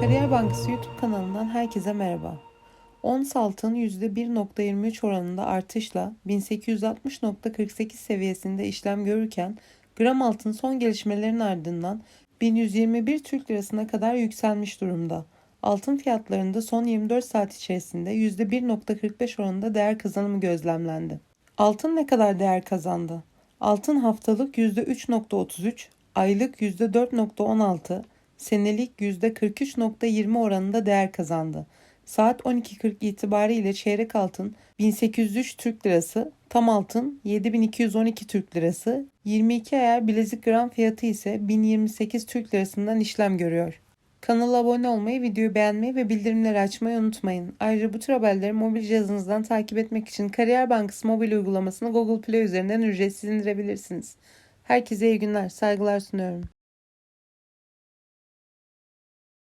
Kariyer Bankası YouTube kanalından herkese merhaba. Ons altın %1.23 oranında artışla 1860.48 seviyesinde işlem görürken gram altın son gelişmelerin ardından 1121 Türk Lirası'na kadar yükselmiş durumda. Altın fiyatlarında son 24 saat içerisinde %1.45 oranında değer kazanımı gözlemlendi. Altın ne kadar değer kazandı? Altın haftalık %3.33, aylık %4.16, senelik %43.20 oranında değer kazandı. Saat 12.40 itibariyle çeyrek altın 1803 Türk Lirası, tam altın 7212 Türk Lirası, 22 ayar bilezik gram fiyatı ise 1028 Türk Lirasından işlem görüyor. Kanala abone olmayı, videoyu beğenmeyi ve bildirimleri açmayı unutmayın. Ayrıca bu tür haberleri mobil cihazınızdan takip etmek için Kariyer Bankası mobil uygulamasını Google Play üzerinden ücretsiz indirebilirsiniz. Herkese iyi günler, saygılar sunuyorum.